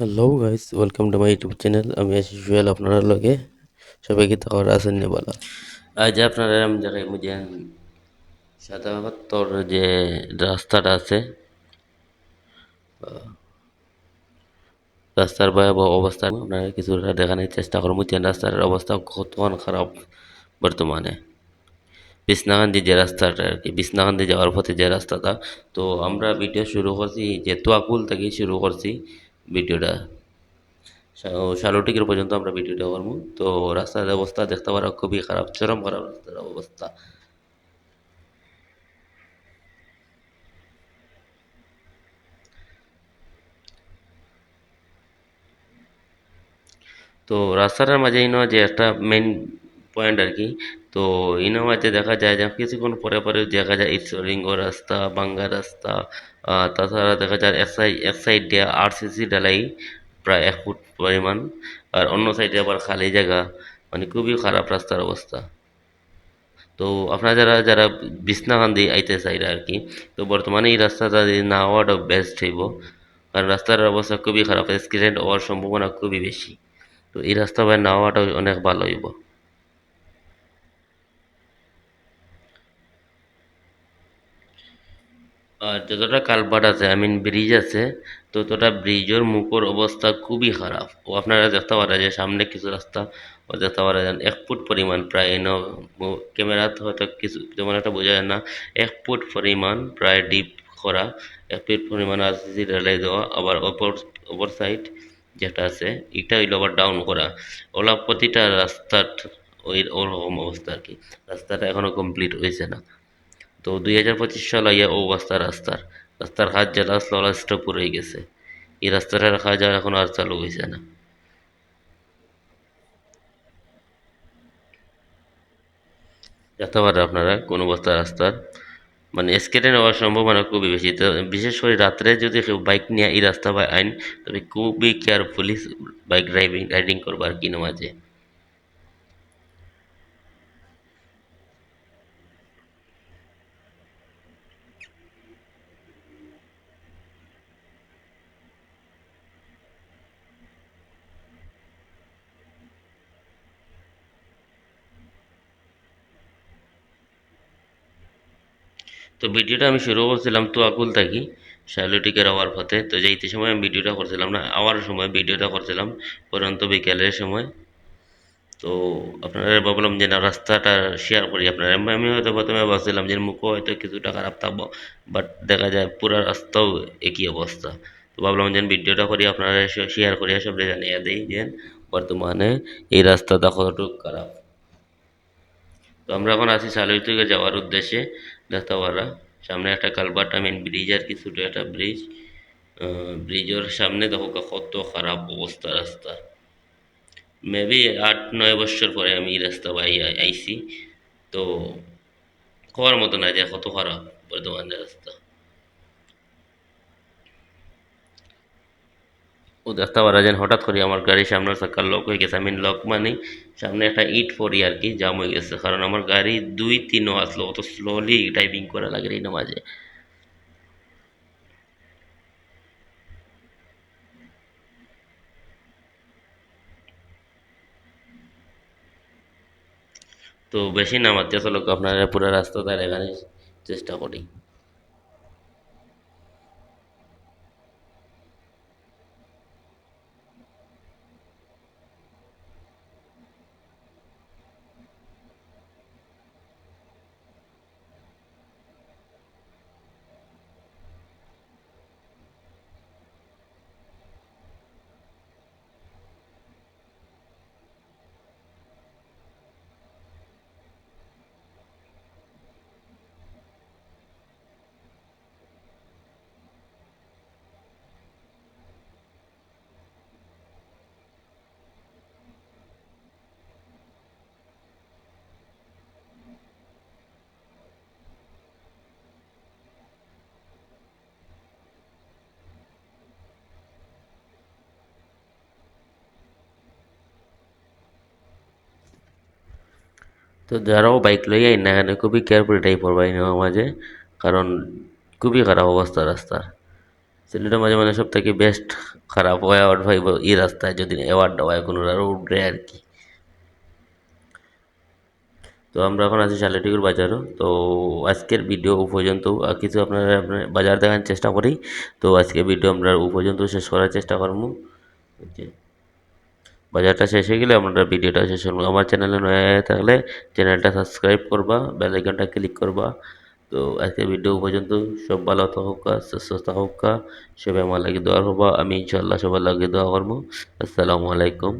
Hello guys welcome to my YouTube channel আমি আছি জুয়েল আপনারা লগে সবাইকে থাকার আছেন বলা আজ আপনারা আমি দেখাই যে সাদা তোর যে রাস্তাটা আছে রাস্তার ভয়াবহ অবস্থা আপনারা কিছুটা দেখানোর চেষ্টা করব যে রাস্তার অবস্থা কতক্ষণ খারাপ বর্তমানে বিছনাকান্দি যে রাস্তাটা আর কি বিছনাকান্দি যাওয়ার পথে যে রাস্তাটা তো আমরা ভিডিও শুরু করছি যে তোয়াকুল থেকে শুরু করছি ভিডিওটা। শালুটিকের পর্যন্ত আমরা ভিডিওটা করব। তো রাস্তার অবস্থা দেখতে পারা খুবই খারাপ, চরম খারাপ রাস্তার অবস্থা। তো রাস্তাটার মাঝে ইনো যে একটা মেইন পয়েন্ট আর কি তো ইনো মাঝে দেখা যায় যে কিছুক্ষণ পরে পরে দেখা যায় ইটসরিঙ্গ রাস্তা, বাঙ্গা রাস্তা তাছাড়া দেখা যায় এক সাইড এক সাইড দিয়ে আরসিসি ঢালাই প্রায় এক ফুট পরিমাণ, আর অন্য সাইডে আবার খালি জায়গা। মানে খুবই খারাপ রাস্তার অবস্থা। তো আপনারা যারা যারা বিছনাকান্দি আইতে চাইরা আর কি, তো বর্তমানে এই রাস্তাটা যদি না হওয়াটা বেস্ট হইব, কারণ রাস্তার অবস্থা খুবই খারাপ অ্যাক্সিডেন্ট হওয়ার সম্ভাবনা খুবই বেশি। তো এই রাস্তা বাইরে না হওয়াটা অনেক ভালো হইব। আর যতটা কালভার্ট আছে আই মিন ব্রিজ আছে ততটা ব্রিজের মুখর অবস্থা খুবই খারাপ ও আপনারা দেখতে পারা যে সামনে কিছু রাস্তা ও দেখতে পারা যান এক ফুট পরিমাণ প্রায় এন ক্যামেরাতে হয়তো কিছু, তেমন একটা বোঝা যায় না। এক ফুট পরিমাণ প্রায় ডিপ করা এক ফুট পরিমাণ আরসিসি ঢালাই দেওয়া আবার অপর অপর সাইড যেটা আছে এটা হইল আবার ডাউন করা ওলা প্রতিটা রাস্তার ওই ওরকম অবস্থা আর কি। রাস্তাটা এখনও কমপ্লিট হয়েছে না। তো দুই হাজার পঁচিশ সাল আইয়া ও অবস্থা রাস্তার রাস্তার কাজ জেলা স্ললা স্টপ হয়ে গেছে। এই রাস্তাটার কাজ আর এখন আর চালু হয়েছে না। দেখতে পারেন আপনারা কোন অবস্থা রাস্তার মানে স্কেটে নেওয়ার সম্ভাবনা খুবই বেশি। তো বিশেষ করে রাত্রে যদি কেউ বাইক নিয়ে এই রাস্তা বা আইন, তবে খুবই কেয়ারফুলি বাইক ড্রাইভিং রাইডিং করবার কি মাঝে তো ভিডিওটা আমি শুরু করছিলাম তো আকুল থাকি শাইলোটিকের আওয়ার পথে। তো যাইতে সময় আমি ভিডিওটা করছিলাম না, আওয়ার সময় ভিডিওটা করছিলাম, পরন্ত বিকেলের সময়। তো আপনারা ভাবলাম যে না, রাস্তাটা শেয়ার করি আপনারা। আমি হয়তো প্রথমে ভাবছিলাম যে মুখও হয়তো কিছুটা খারাপ থাকব বাট দেখা যায় পুরো রাস্তাও একই অবস্থা। তো ভাবলাম যে ভিডিওটা করি, আপনারা শেয়ার করি সব জানিয়ে দিই যে বর্তমানে এই রাস্তাটা কতটুকু খারাপ। তো আমরা এখন আছি সালুই থেকে যাওয়ার উদ্দেশ্যে। দাতাওয়ারা সামনে একটা কালবাটা মেন ব্রিজ আর কি ছোটো একটা ব্রিজ ব্রিজের সামনে দেখো কত খারাপ অবস্থা রাস্তা। মেবি আট, নয় বছর পরে আমি এই রাস্তা বাই আইসি তো কবার মতো না যে কত খারাপ বর্ধমানের রাস্তা। ও দেখতে পারা যেন হঠাৎ করে আমার গাড়ির সামনের চাকার লক হয়ে গেছে আমি লক মানে সামনে একটা ইট পরি আর কি জাম হয়ে গেছে কারণ আমার গাড়ি দুই তিনও আসলো অত স্লোলি ড্রাইভিং করা লাগে এই মাঝে তো বেশি নামাতে চলো আপনারা পুরো রাস্তা তার এখানে চেষ্টা করি তো যারাও বাইক লই আইন না এখানে খুবই কেয়ারফুল টাইপ করবা নেওয়া মাঝে, কারণ খুবই খারাপ অবস্থা রাস্তার। সিলেটে মাঝে মাঝে সব থেকে বেস্ট খারাপ অ্যাওয়ার্ড পাইব এই রাস্তায় যদি অ্যাওয়ার্ড দেওয়া কোনো আরও উঠবে আর কি। তো আমরা এখন আছি শালিটিকুর বাজারও, তো আজকের ভিডিও পর্যন্ত কিছু আপনারা আপনার বাজার দেখার চেষ্টা করি। তো আজকে ভিডিও আমরা পর্যন্ত শেষ করার চেষ্টা করব। বাজারটা শেষ হয়ে গেলে আপনারা ভিডিওটা শেষ করব। আমার চ্যানেলে নয়া থাকলে চ্যানেলটা সাবস্ক্রাইব করবা, বেল আইকনটা ক্লিক করবা। তো আজকের ভিডিও পর্যন্ত। সব ভালো থাকুকা, সুস্থ থাকুকা। সবাই আমার লাগে দোয়া করবা। আমি ইনশাল্লাহ সবার লাগে দোয়া করব। আসসালামু আলাইকুম।